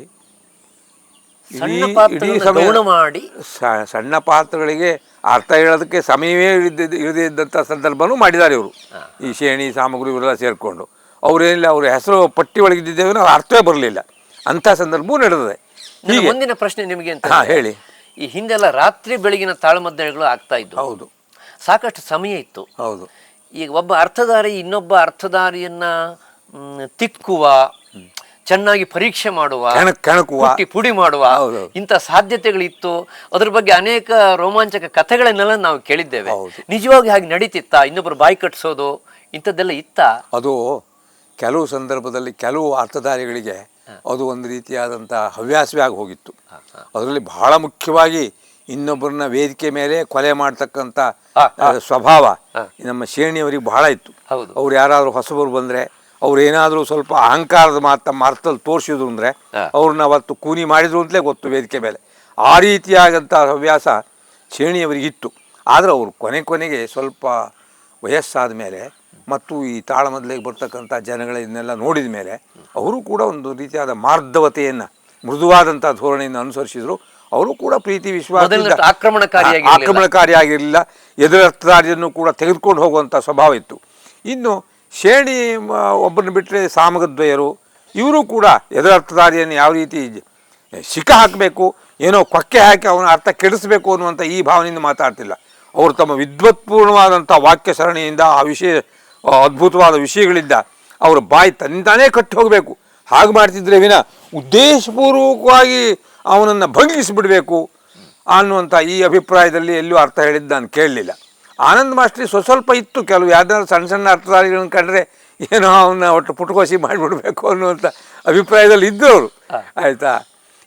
ಇಡೀ- ಇಡೀ ಸಮಯ- ಮಾಡಿ. ಸ- ಸಣ್ಣ ಪಾತ್ರಗಳಿಗೆ ಅರ್ಥ ಹೇಳೋದಕ್ಕೆ ಸಮಯವೇ ಇಳಿದ ಇಳಿದಿದ್ದಂಥ ಸಂದರ್ಭನೂ ಮಾಡಿದ್ದಾರೆ ಇವರು. ಈ ಶೇಣಿ ಸಾಮಗ್ರಿ ಇವರೆಲ್ಲ ಸೇರಿಕೊಂಡು. ಅವರೇನಿಲ್ಲ ಅವ್ರ ಹೆಸರು ಪಟ್ಟಿ ಒಳಗಿದ್ದೇವೆ ಅವ್ರ ಅರ್ಥವೇ ಬರಲಿಲ್ಲ. ಅಂಥ ಸಂದರ್ಭವೂ ನಡೆದಿದೆ. ನನ್ನ ಮುಂದಿನ ಪ್ರಶ್ನೆ ನಿಮಗೆ ಅಂತ ಹಾಂ ಹೇಳಿ. ಈ ಹಿಂದೆಲ್ಲ ರಾತ್ರಿ ಬೆಳಗಿನ ತಾಳಮದ್ದಳೆಗಳು ಆಗ್ತಾ ಇದ್ದವು. ಹೌದು. ಸಾಕಷ್ಟು ಸಮಯ ಇತ್ತು. ಹೌದು. ಈಗ ಒಬ್ಬ ಅರ್ಥಧಾರಿ ಇನ್ನೊಬ್ಬ ಅರ್ಥಧಾರಿಯನ್ನ ಮ್, ತಿಕ್ಕುವ ಚೆನ್ನಾಗಿ ಪರೀಕ್ಷೆ ಮಾಡುವ ಕೆಣಕ್ ಕೆಣಕುವ. ಕುಟ್ಟಿ ಪುಡಿ ಮಾಡುವ ಹೌದು. ಇಂಥ ಸಾಧ್ಯತೆಗಳಿತ್ತು. ಅದ್ರ ಬಗ್ಗೆ ಅನೇಕ ರೋಮಾಂಚಕ ಕಥೆಗಳನ್ನೆಲ್ಲ ನಾವು ಕೇಳಿದ್ದೇವೆ. ಹೌದು. ನಿಜವಾಗಿ ಹಾಗೆ ನಡೀತಿತ್ತ? ಇನ್ನೊಬ್ಬರು ಬಾಯಿ ಕಟ್ಸೋದು ಇಂಥದ್ದೆಲ್ಲ ಇತ್ತ? ಅದು ಕೆಲವು ಸಂದರ್ಭದಲ್ಲಿ ಕೆಲವು ಅರ್ಥಧಾರಿಗಳಿಗೆ ಅದು ಒಂದು ರೀತಿಯಾದಂಥ ಹವ್ಯಾಸವೇ ಆಗಿ ಹೋಗಿತ್ತು ಅದರಲ್ಲಿ ಬಹಳ ಮುಖ್ಯವಾಗಿ ಇನ್ನೊಬ್ಬರನ್ನ ವೇದಿಕೆ ಮೇಲೆ ಕೊಲೆ ಮಾಡ್ತಕ್ಕಂಥ ಸ್ವಭಾವ ನಮ್ಮ ಶ್ರೇಣಿಯವರಿಗೆ ಬಹಳ ಇತ್ತು. ಅವ್ರು ಯಾರಾದರೂ ಹೊಸಬರು ಬಂದರೆ ಅವ್ರು ಏನಾದರೂ ಸ್ವಲ್ಪ ಅಹಂಕಾರದ ಮಾತ ಅರ್ಥದಲ್ಲಿ ತೋರಿಸಿದ್ರು ಅಂದರೆ. ಅವ್ರನ್ನ ಅವತ್ತು ಕೂನಿ ಮಾಡಿದ್ರು ಅಂತಲೇ ಗೊತ್ತು ವೇದಿಕೆ ಮೇಲೆ. ಆ ರೀತಿಯಾದಂಥ ಹವ್ಯಾಸ ಶ್ರೇಣಿಯವರಿಗಿತ್ತು. ಆದರೆ ಅವರು ಕೊನೆ ಕೊನೆಗೆ ಸ್ವಲ್ಪ ವಯಸ್ಸಾದ ಮೇಲೆ ಮತ್ತು ಈ ತಾಳಮದ್ದಲೆಗೆ ಬರ್ತಕ್ಕಂಥ ಜನಗಳನ್ನೆಲ್ಲ ನೋಡಿದ ಮೇಲೆ ಅವರು ಕೂಡ ಒಂದು ರೀತಿಯಾದ ಮಾರ್ಧವತೆಯನ್ನು ಮೃದುವಾದಂಥ ಧೋರಣೆಯನ್ನು ಅನುಸರಿಸಿದ್ರು. ಅವರು ಕೂಡ ಪ್ರೀತಿ ವಿಶ್ವಾಸ ಆಕ್ರಮಣಕಾರಿಯಾಗಿ ಆಕ್ರಮಣಕಾರಿಯಾಗಿರ್ಲಿಲ್ಲ. ಎದುರರ್ಥದಾರಿಯನ್ನು ಕೂಡ ತೆಗೆದುಕೊಂಡು ಹೋಗುವಂಥ ಸ್ವಭಾವ ಇತ್ತು. ಇನ್ನು ಶೇಣಿ ಒಬ್ಬರನ್ನ ಬಿಟ್ಟರೆ ಸಾಮಗದ್ವಯರು ಇವರು ಕೂಡ ಎದುರರ್ಥದಾರಿಯನ್ನು ಯಾವ ರೀತಿ ಶಿಕ ಶಿಖ ಹಾಕಬೇಕು ಏನೋ ಕೊಕ್ಕೆ ಹಾಕಿ ಅವನ ಅರ್ಥ ಕೆಡಿಸಬೇಕು ಅನ್ನುವಂಥ ಈ ಭಾವನೆಯಿಂದ ಮಾತಾಡ್ತಿಲ್ಲ. ಅವರು ತಮ್ಮ ವಿದ್ವತ್ಪೂರ್ಣವಾದಂಥ ವಾಕ್ಯ ಸರಣಿಯಿಂದ ಆ ವಿಷಯ ಅದ್ಭುತವಾದ ವಿಷಯಗಳಿಂದ ಅವರ ಬಾಯಿ ತಂದಾನೇ ಕಟ್ಟಿ ಹೋಗಬೇಕು. ಹಾಗೆ ಮಾಡ್ತಿದ್ರೆ ವಿನ ಉದ್ದೇಶಪೂರ್ವಕವಾಗಿ ಅವನನ್ನು ಭಂಗಿಸಿಬಿಡಬೇಕು ಅನ್ನುವಂಥ ಈ ಅಭಿಪ್ರಾಯದಲ್ಲಿ ಎಲ್ಲೂ ಅರ್ಥ ಹೇಳಿದ್ದು ನಾನು ಕೇಳಲಿಲ್ಲ. ಆನಂದ್ ಮಾಸ್ಟ್ರಿ ಸ್ವಸ್ವಲ್ಪ ಇತ್ತು ಕೆಲವು ಯಾವ್ದಾದ್ರು ಸಣ್ಣ ಸಣ್ಣ ಅರ್ಥಧಾರಿಗಳನ್ನ ಕಂಡ್ರೆ ಏನೋ ಅವನ್ನ ಒಟ್ಟು ಪುಟಕೋಸಿ ಮಾಡಿಬಿಡ್ಬೇಕು ಅನ್ನುವಂಥ ಅಭಿಪ್ರಾಯದಲ್ಲಿ ಇದ್ದವರು. ಆಯಿತಾ?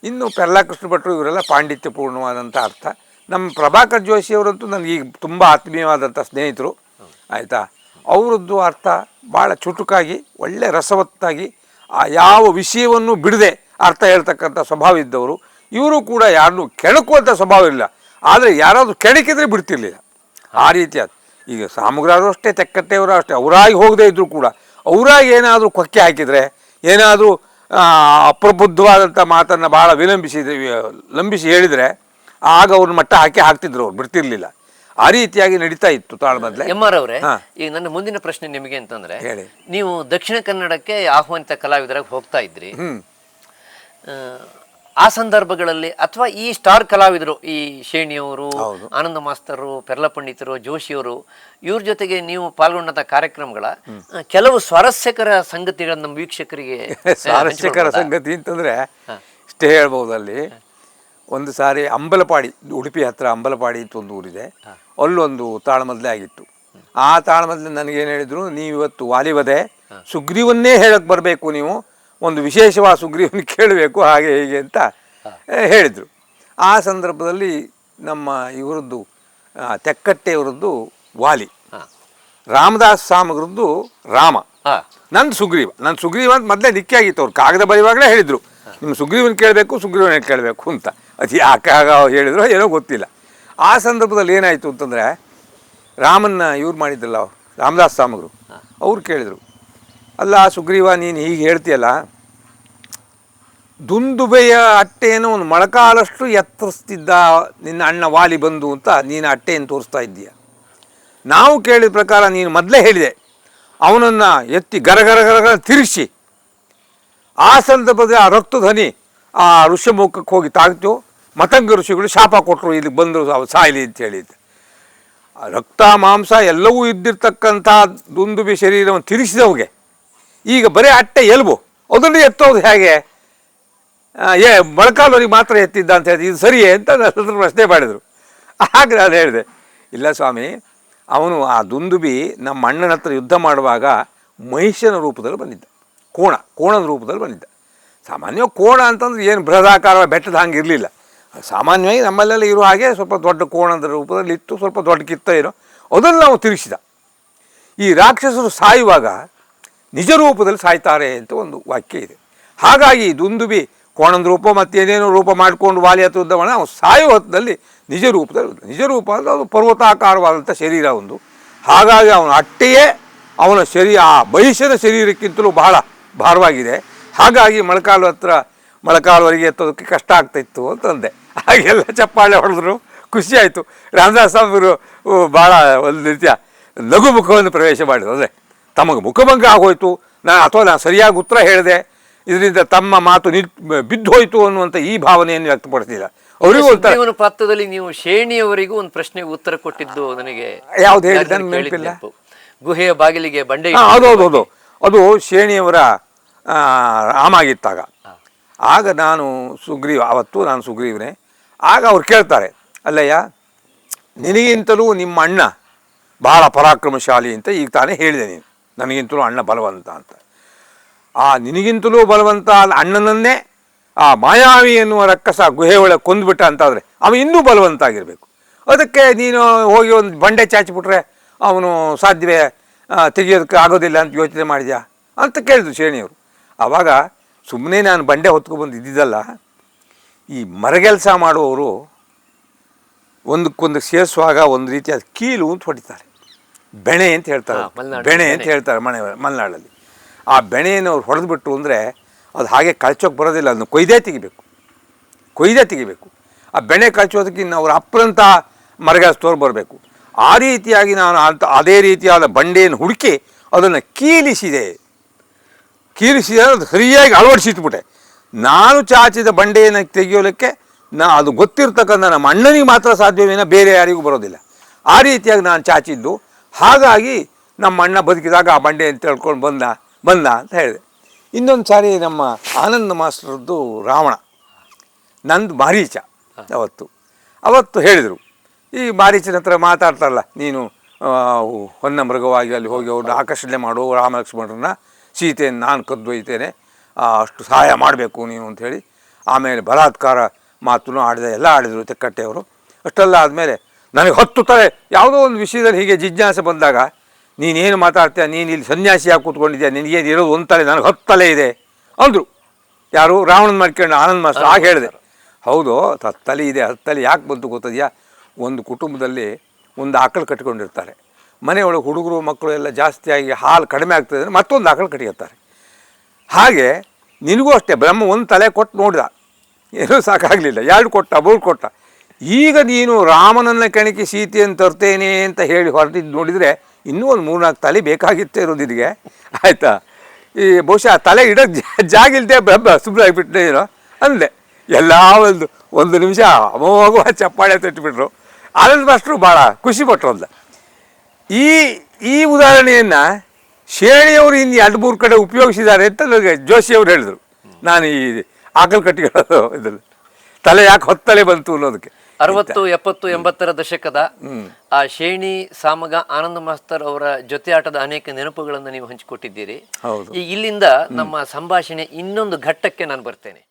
ಇನ್ನು ಪೆರ್ಲಾಕೃಷ್ಣ ಭಟ್ರು ಇವರೆಲ್ಲ ಪಾಂಡಿತ್ಯಪೂರ್ಣವಾದಂಥ ಅರ್ಥ. ನಮ್ಮ ಪ್ರಭಾಕರ್ ಜೋಶಿಯವರಂತೂ ನನಗೆ ಈಗ ತುಂಬ ಆತ್ಮೀಯವಾದಂಥ ಸ್ನೇಹಿತರು. ಆಯಿತಾ? ಅವರದ್ದು ಅರ್ಥ ಭಾಳ ಚುಟುಕಾಗಿ, ಒಳ್ಳೆ ರಸವತ್ತಾಗಿ, ಆ ಯಾವ ವಿಷಯವನ್ನು ಬಿಡದೆ ಅರ್ಥ ಹೇಳ್ತಕ್ಕಂಥ ಸ್ವಭಾವ ಇದ್ದವರು. ಇವರು ಕೂಡ ಯಾರನ್ನೂ ಕೆಣಕುವಂಥ ಸ್ವಭಾವ ಇಲ್ಲ ಆದರೆ ಯಾರಾದರೂ ಕೆಣಕಿದ್ರೆ ಬಿಡ್ತಿರ್ಲಿಲ್ಲ. ಆ ರೀತಿಯಾದ ಈಗ ಸಾಮಗ್ರಾರು ಅಷ್ಟೇ ತೆಕ್ಕಟ್ಟೆಯವರು ಅಷ್ಟೇ. ಅವರಾಗಿ ಹೋಗದೇ ಇದ್ದರೂ ಕೂಡ, ಅವರಾಗಿ ಏನಾದರೂ ಕೊಕ್ಕೆ ಹಾಕಿದರೆ, ಏನಾದರೂ ಅಪ್ರಬುದ್ಧವಾದಂಥ ಮಾತನ್ನು ಭಾಳ ವಿಲಂಬಿಸಿ ಲಂಬಿಸಿ ಹೇಳಿದರೆ, ಆಗ ಅವ್ರನ್ನ ಮಟ್ಟ ಹಾಕಿ ಹಾಕ್ತಿದ್ರು ಅವ್ರು, ಬಿಡ್ತಿರ್ಲಿಲ್ಲ. ಆ ರೀತಿಯಾಗಿ ನಡೀತಾ ಇತ್ತು ತಾಳ್ಮದ್ಲೆ. ಎಂ ಆರ್ ಅವರೇ ಈಗ ನನ್ನ ಮುಂದಿನ ಪ್ರಶ್ನೆ ನಿಮಗೆ ಅಂತಂದ್ರೆ ಹೇಳಿ. ನೀವು ದಕ್ಷಿಣ ಕನ್ನಡಕ್ಕೆ ಆಹ್ವಾನಿತ ಕಲಾವಿದರಾಗಿ ಹೋಗ್ತಾ ಇದ್ರಿ. ಆ, ಸಂದರ್ಭಗಳಲ್ಲಿ ಅಥವಾ ಈ ಸ್ಟಾರ್ ಕಲಾವಿದರು ಈ ಶೇಣಿಯವರು ಆನಂದ ಮಾಸ್ತರು ಪೆರ್ಲ ಪಂಡಿತರು ಜೋಶಿಯವರು ಇವ್ರ ಜೊತೆಗೆ ನೀವು ಪಾಲ್ಗೊಂಡಂತ ಕಾರ್ಯಕ್ರಮಗಳ ಕೆಲವು ಸ್ವಾರಸ್ಯಕರ ಸಂಗತಿಗಳನ್ನ ನಮ್ಮ ವೀಕ್ಷಕರಿಗೆ ಸ್ವಾರಸ್ಯಕರ? ಸಂಗತಿ ಅಂತಂದ್ರೆ ಇಷ್ಟೇ ಹೇಳ್ಬೋದು ಅಲ್ಲಿ ಒಂದು ಸಾರಿ ಅಂಬಲಪಾಡಿ ಉಡುಪಿ ಹತ್ರ ಅಂಬಲಪಾಡಿ ಅಂತ ಒಂದು ಊರಿದೆ. ಅಲ್ಲೊಂದು ತಾಳಮದ್ಲೆ ಆಗಿತ್ತು. ಆ ತಾಳಮದ್ಲೆ ನನಗೇನು ಹೇಳಿದರು ನೀವು ಇವತ್ತು ವಾಲಿವದೆ ಸುಗ್ರೀವನ್ನೇ ಹೇಳಕ್ಕೆ ಬರಬೇಕು ನೀವು. ಒಂದು ವಿಶೇಷವಾದ ಸುಗ್ರೀವನ್ನ ಕೇಳಬೇಕು ಹಾಗೆ ಹೀಗೆ ಅಂತ ಹೇಳಿದರು. ಆ ಸಂದರ್ಭದಲ್ಲಿ ನಮ್ಮ ಇವರದ್ದು ತೆಕ್ಕಟ್ಟೆಯವರದ್ದು ವಾಲಿ. ರಾಮದಾಸ್ ಸಾಮಗ್ರದ್ದು ರಾಮ. ನನ್ನ ನಂದು ಸುಗ್ರೀವ. ನನ್ನ ಸುಗ್ರೀವ ಅಂತ ಮೊದಲೇ ನಿಕ್ಕಿ ಆಗಿತ್ತು ಅವ್ರು ಕಾಗದ ಬರೆಯುವಾಗಲೇ ಹೇಳಿದರು. ನಿಮ್ಮ ಸುಗ್ರೀವನ್ ಕೇಳಬೇಕು ಸುಗ್ರೀವನ ಕೇಳಬೇಕು ಅಂತ. ಅದು ಯಾಕೆ ಆಗ ಹೇಳಿದ್ರು ಏನೋ ಗೊತ್ತಿಲ್ಲ. ಆ ಸಂದರ್ಭದಲ್ಲಿ ಏನಾಯಿತು ಅಂತಂದರೆ ರಾಮನ್ನ ಇವ್ರು ಮಾಡಿದ್ದಲ್ಲ ರಾಮದಾಸ್ ಸಾಮಗ್ರು ಅವ್ರು ಕೇಳಿದರು. ಅಲ್ಲ ಸುಗ್ರೀವ ನೀನು ಹೀಗೆ ಹೇಳ್ತೀಯಲ್ಲ ದುಂದುಬೆಯ ಅಟ್ಟೆಯನ್ನು ಒಂದು ಮೊಳಕಾಲಷ್ಟು ಎತ್ತರಿಸ್ತಿದ್ದ ನಿನ್ನ ಅಣ್ಣ ವಾಲಿ ಬಂದು ಅಂತ ನೀನು ಅಟ್ಟೆಯನ್ನು ತೋರಿಸ್ತಾ ಇದ್ದೀಯ. ನಾವು ಕೇಳಿದ ಪ್ರಕಾರ ನೀನು ಮೊದಲೇ ಹೇಳಿದೆ ಅವನನ್ನು ಎತ್ತಿ ಗರಗರ ಗರಗರ ತಿರುಗಿಸಿ. ಆ ಸಂದರ್ಭದಲ್ಲಿ ಆ ರಕ್ತಧ್ವನಿ ಆ ಋಷ್ಯಮುಖಕ್ಕೆ ಹೋಗಿ ತಾಗ್ತು ಮತಂಗ ಋಷಿಗಳು ಶಾಪ ಕೊಟ್ಟರು ಇಲ್ಲಿಗೆ ಬಂದರು ಸಾಯಿಲಿ ಅಂತ ಹೇಳಿದ್ದೆ. ರಕ್ತ, ಮಾಂಸ ಎಲ್ಲವೂ ಇದ್ದಿರ್ತಕ್ಕಂಥ ದುಂದುಬಿ ಶರೀರವನ್ನು ತಿರುಗಿಸಿದವ್ಗೆ. ಈಗ ಬರೀ ಅಟ್ಟೆ ಎಲ್ಬು, ಅದನ್ನು ಎತ್ತೋದು ಹೇಗೆ? ಏ, ಮೊಳಕಾಲವರಿಗೆ ಮಾತ್ರ ಎತ್ತಿದ್ದ ಅಂತ ಹೇಳಿದೆ ಇದು ಸರಿಯೇ ಅಂತ ನನ್ನ ಪ್ರಶ್ನೆ ಮಾಡಿದರು. ಹಾಗೆ ನಾನು ಹೇಳಿದೆ, ಇಲ್ಲ ಸ್ವಾಮಿ, ಅವನು ಆ ದುಂದುಬಿ ನಮ್ಮ ಅಣ್ಣನ ಹತ್ರ ಯುದ್ಧ ಮಾಡುವಾಗ ಮಹಿಷನ ರೂಪದಲ್ಲಿ ಬಂದಿದ್ದ, ಕೋಣ, ಕೋಣದ ರೂಪದಲ್ಲಿ ಬಂದಿದ್ದ. ಸಾಮಾನ್ಯವಾಗಿ ಕೋಣ ಅಂತಂದ್ರೆ ಏನು ಬೃಹದಾಕಾರ ಬೆಟ್ಟದ ಹಂಗೆ ಇರಲಿಲ್ಲ. ಸಾಮಾನ್ಯವಾಗಿ ನಮ್ಮಲ್ಲೆಲ್ಲ ಇರೋ ಹಾಗೆ ಸ್ವಲ್ಪ ದೊಡ್ಡ ಕೋಣದ ರೂಪದಲ್ಲಿ ಇತ್ತು ಸ್ವಲ್ಪ ದೊಡ್ಡ ಕಿತ್ತ ಏನೋ ಅದನ್ನು ನಾವು ತಿರುಗಿಸಿದ. ಈ ರಾಕ್ಷಸರು ಸಾಯುವಾಗ ನಿಜ ರೂಪದಲ್ಲಿ ಸಾಯ್ತಾರೆ ಅಂತ ಒಂದು ವಾಕ್ಯ ಇದೆ. ಹಾಗಾಗಿ ದುಂದುಬಿ ಕೋಣದ ರೂಪ ಮತ್ತು ಏನೇನೋ ರೂಪ ಮಾಡಿಕೊಂಡು ವಾಲಿ ಹತ್ತು ಉದ್ದವಣ ಮಾಡಿ ಅವನು ಸಾಯುವ ಹೊತ್ತಿನಲ್ಲಿ ನಿಜ ರೂಪದಲ್ಲಿ ನಿಜ ರೂಪ ಅಂದರೆ ಅದು ಪರ್ವತಾಕಾರವಾದಂಥ ಶರೀರ ಒಂದು. ಹಾಗಾಗಿ ಅವನ ಅಟ್ಟೆಯೇ ಅವನ ಶರೀರ ಆ ಬಹಿಷ್ಯದ ಶರೀರಕ್ಕಿಂತಲೂ ಬಹಳ ಭಾರವಾಗಿದೆ. ಹಾಗಾಗಿ ಮೊಳಕಾಲು ಹತ್ರ ಮೊಳಕಾಲುವರೆಗೆ ಎತ್ತೋದಕ್ಕೆ ಕಷ್ಟ ಆಗ್ತಾಯಿತ್ತು ಅಂತಂದೆ. ಹಾಗೆಲ್ಲ ಚಪ್ಪಾಳೆ ಹೊಡೆದ್ರು ಖುಷಿ ಆಯಿತು. ರಾಮದಾಸ್ ಅವರು ಭಾಳ ಒಂದು ರೀತಿಯ ಲಘು ಮುಖವನ್ನು ಪ್ರವೇಶ ಮಾಡಿದ್ರು. ಅಂದರೆ ತಮಗೆ ಮುಖಭಂಗ ಆಗೋಯ್ತು. ನಾನು ಅಥವಾ ನಾನು ಸರಿಯಾಗಿ ಉತ್ತರ ಹೇಳಿದೆ ಇದರಿಂದ ತಮ್ಮ ಮಾತು ನಿ ಬಿದ್ದು ಹೋಯಿತು ಅನ್ನುವಂಥ ಈ ಭಾವನೆಯನ್ನು ವ್ಯಕ್ತಪಡಿಸಿಲ್ಲ. ಅವರಿಗೂ ಒಂದು ಪಾತ್ರದಲ್ಲಿ ನೀವು ಶ್ರೇಣಿಯವರಿಗೂ ಒಂದು ಪ್ರಶ್ನೆಗೆ ಉತ್ತರ ಕೊಟ್ಟಿದ್ದು ನನಗೆ ಯಾವ್ದು ಹೇಳಿದ್ದು? ನೆನಪಿಲ್ಲ. ಗುಹೆಯ ಬಾಗಿಲಿಗೆ ಬಂಡೆ ಅದು ಅದು ಶೇಣಿಯವರ ಆ, ರಾಮ ಆಗಿತ್ತಾಗ ಆಗ ನಾನು ಸುಗ್ರೀವ ಅವತ್ತು ನಾನು ಸುಗ್ರೀವನೇ. ಆಗ ಅವ್ರು ಕೇಳ್ತಾರೆ ಅಲ್ಲಯ್ಯ ನಿನಗಿಂತಲೂ ನಿಮ್ಮ ಅಣ್ಣ ಬಹಳ ಪರಾಕ್ರಮಶಾಲಿ ಅಂತ ಈಗ ತಾನೇ ಹೇಳಿದೆ ನೀನು. ನನಗಿಂತಲೂ ಅಣ್ಣ ಬಲವಂತ ಅಂತ. ಆ ನಿನಗಿಂತಲೂ ಬಲವಂತ ಅಣ್ಣನನ್ನೇ ಆ ಮಾಯಾವಿ ಎನ್ನುವ ರಕ್ಕಸ ಗುಹೆ ಒಳಗೆ ಕೊಂದುಬಿಟ್ಟ ಅಂತಾದರೆ ಅವ ಇನ್ನೂ ಬಲವಂತ ಆಗಿರಬೇಕು. ಅದಕ್ಕೆ ನೀನು ಹೋಗಿ ಒಂದು ಬಂಡೆ ಚಾಚಿಬಿಟ್ರೆ ಅವನು ಸಾಧ್ಯವೇ ತೆಗಿಯೋದಕ್ಕೆ ಆಗೋದಿಲ್ಲ ಅಂತ ಯೋಚನೆ ಮಾಡಿದ್ಯಾ ಅಂತ ಕೇಳಿದ್ರು ಶೇಣಿಯವರು ಆವಾಗ ಸುಮ್ಮನೆ ನಾನು ಬಂಡೆ ಹೊತ್ಕೊಬಂದು ಇದ್ದಿದ್ದಲ್ಲ ಈ ಮರಗೆಲಸ ಮಾಡುವವರು ಒಂದಕ್ಕೊಂದು ಸೇರಿಸುವಾಗ ಒಂದು ರೀತಿ ಅದು ಕೀಲು ಅಂತ ಹೊಡಿತಾರೆ. ಬೆಣೆ ಅಂತ ಹೇಳ್ತಾರೆ ಬೆಣೆ ಅಂತ ಹೇಳ್ತಾರೆ ಮನೆ ಮಲೆನಾಡಲ್ಲಿ. ಆ ಬೆಣೆಯನ್ನು ಅವ್ರು ಹೊಡೆದ್ಬಿಟ್ರು ಅಂದರೆ ಅದು ಹಾಗೆ ಕಳ್ಚೋಕೆ ಬರೋದಿಲ್ಲ ಅದನ್ನು ಕೊಯ್ದೇ ತೆಗಿಬೇಕು. ಕೊಯ್ದೇ ತೆಗಿಬೇಕು. ಆ ಬೆಣೆ ಕಳ್ಚೋದಕ್ಕೆ ಅವ್ರು ಅಪ್ರಂತ ಮರಗೆಲಸ ಬರಬೇಕು. ಆ ರೀತಿಯಾಗಿ ನಾನು ಅಂತ ಅದೇ ರೀತಿಯಾದ ಬಂಡೆಯನ್ನು ಹುಡುಕಿ ಅದನ್ನು ಕೀಲಿಸಿದೆ. ಕೀಲಿಸಿದ ಅದು ಸರಿಯಾಗಿ ಅಳವಡಿಸಿಟ್ಬಿಟ್ಟೆ. ನಾನು ಚಾಚಿದ ಬಂಡೆಯನ್ನು ತೆಗೆಯೋಲಿಕ್ಕೆ ನಾ ಅದು ಗೊತ್ತಿರ್ತಕ್ಕಂಥ ನಮ್ಮ ಅಣ್ಣನಿಗೆ ಮಾತ್ರ ಸಾಧ್ಯವೇನೋ ಬೇರೆ ಯಾರಿಗೂ ಬರೋದಿಲ್ಲ. ಆ ರೀತಿಯಾಗಿ ನಾನು ಚಾಚಿದ್ದು. ಹಾಗಾಗಿ ನಮ್ಮ ಅಣ್ಣ ಬದುಕಿದಾಗ ಆ ಬಂಡೆ ಅಂತ ಹೇಳ್ಕೊಂಡು ಬಂದ ಬಂದ ಅಂತ ಹೇಳಿದೆ. ಇನ್ನೊಂದು ಸಾರಿ ನಮ್ಮ ಆನಂದ ಮಾಸ್ಟರದ್ದು ರಾವಣ, ನಂದು ಮಾರೀಚ ಅವತ್ತು. ಅವತ್ತು ಹೇಳಿದರು, ಈ ಮಾರೀಚನ ಹತ್ರ ಮಾತಾಡ್ತಾರಲ್ಲ, ನೀನು ಹೊನ್ನ ಮೃಗವಾಗಿ ಅಲ್ಲಿ ಹೋಗಿ ಅವ್ರನ್ನ ಆಕರ್ಷಣೆ ಮಾಡು ರಾಮ ಲಕ್ಷ್ಮಣರನ್ನ ಸೀತೆಯನ್ನು ನಾನು ಕದ್ದೊಯ್ತೇನೆ ಅಷ್ಟು ಸಹಾಯ ಮಾಡಬೇಕು ನೀನು ಅಂಥೇಳಿ ಆಮೇಲೆ ಬಲಾತ್ಕಾರ ಮಾತನ್ನು ಆಡಿದ ಎಲ್ಲ ಆಡಿದರು ತೆಕ್ಕಟ್ಟೆಯವರು. ಅಷ್ಟೆಲ್ಲ ಆದಮೇಲೆ ನನಗೆ ಹತ್ತು ತಲೆ, ಯಾವುದೋ ಒಂದು ವಿಷಯದಲ್ಲಿ ಹೀಗೆ ಜಿಜ್ಞಾಸೆ ಬಂದಾಗ, ನೀನೇನು ಮಾತಾಡ್ತೀಯ ನೀನು ಇಲ್ಲಿ ಸನ್ಯಾಸಿಯಾಗಿ ಕೂತ್ಕೊಂಡಿದ್ಯಾ, ನಿನಗೇನು ಇರೋದು ಒಂದು ತಲೆ, ನನಗೆ ಹತ್ತು ತಲೆ ಇದೆ ಅಂದರು. ಯಾರು? ರಾವಣನ ಮಾಡ್ಕೊಂಡು ಆನಂದ್ ಮಾಸ್ಟರ್ ಆಗ ಹೇಳಿದೆ. ಹೌದು ಹತ್ತು ತಲೆ ಇದೆ ಹತ್ತು ತಲೆ ಯಾಕೆ ಬಂತು ಗೊತ್ತದೆಯಾ? ಒಂದು ಕುಟುಂಬದಲ್ಲಿ ಒಂದು ಆಕಳು ಕಟ್ಕೊಂಡಿರ್ತಾರೆ ಮನೆಯೊಳಗೆ ಹುಡುಗರು ಮಕ್ಕಳು ಎಲ್ಲ ಜಾಸ್ತಿಯಾಗಿ ಹಾಲು ಕಡಿಮೆ ಆಗ್ತದೆ ಅಂದರೆ ಮತ್ತೊಂದು ಆಕಳು ಕಟಿಯುತ್ತಾರೆ ಹಾಗೆ ನಿನಗೂ ಅಷ್ಟೇ, ಬ್ರಹ್ಮ ಒಂದು ತಲೆ ಕೊಟ್ಟು ನೋಡಿದ. ಏನೂ ಸಾಕಾಗಲಿಲ್ಲ. ಎರಡು ಕೊಟ್ಟ, ಮೂರು ಕೊಟ್ಟ. ಈಗ ನೀನು ರಾಮನನ್ನು ಕೆಣಕಿ ಸೀತೆಯನ್ನು ತರ್ತೇನೆ ಅಂತ ಹೇಳಿ ಹೊರಟಿದ್ದು ನೋಡಿದರೆ ಇನ್ನೂ ಒಂದು ಮೂರ್ನಾಲ್ಕು ತಲೆ ಬೇಕಾಗಿತ್ತೇ ಇರೋದು ಇದಕ್ಕೆ ಆಯಿತಾ? ಈ ಬಹುಶಃ ತಲೆ ಇಡ ಜಾಗ ಇಲ್ಲದೆ ಬ್ರಹ್ಮ ಸುಮ್ಮನೆ ಆಗಿಬಿಟ್ಟೆ ಏನೋ? ಅಂದೆ. ಎಲ್ಲ ಒಂದು ಒಂದು ನಿಮಿಷ ಅವಾಗ ಚಪ್ಪಾಳೆ ತಟ್ಟಿಬಿಟ್ರು. ಆನಂದ್ ಮಾಸ್ಟ್ರು ಭಾಳ ಖುಷಿ ಪಟ್ರು ಅಂದ. ಈ ಈ ಉದಾಹರಣೆಯನ್ನು ಶೇಣಿಯವರು ಇನ್ನು ಎರಡು ಮೂರು ಕಡೆ ಉಪಯೋಗಿಸಿದ್ದಾರೆ ಅಂತ ನನಗೆ ಜೋಶಿಯವರು ಹೇಳಿದರು. ನಾನು ಈ ಆಕಲ್ ಇದ್ರಲ್ಲಿ. ತಲೆ ಯಾಕೆ ಹೊತ್ತಲೆ ಬಂತು ಅನ್ನೋದಕ್ಕೆ. ಅರವತ್ತು ಎಪ್ಪತ್ತು ಎಂಬತ್ತರ ದಶಕದ ಆ ಶೇಣಿ ಸಾಮಗ ಆನಂದ ಮಾಸ್ತರ್ ಅವರ ಜೊತೆ ಆಟದ ಅನೇಕ ನೆನಪುಗಳನ್ನು ನೀವು ಹಂಚಿಕೊಟ್ಟಿದ್ದೀರಿ. ಹೌದು. ಇಲ್ಲಿಂದ ನಮ್ಮ ಸಂಭಾಷಣೆ ಇನ್ನೊಂದು ಘಟ್ಟಕ್ಕೆ ನಾನು ಬರ್ತೇನೆ.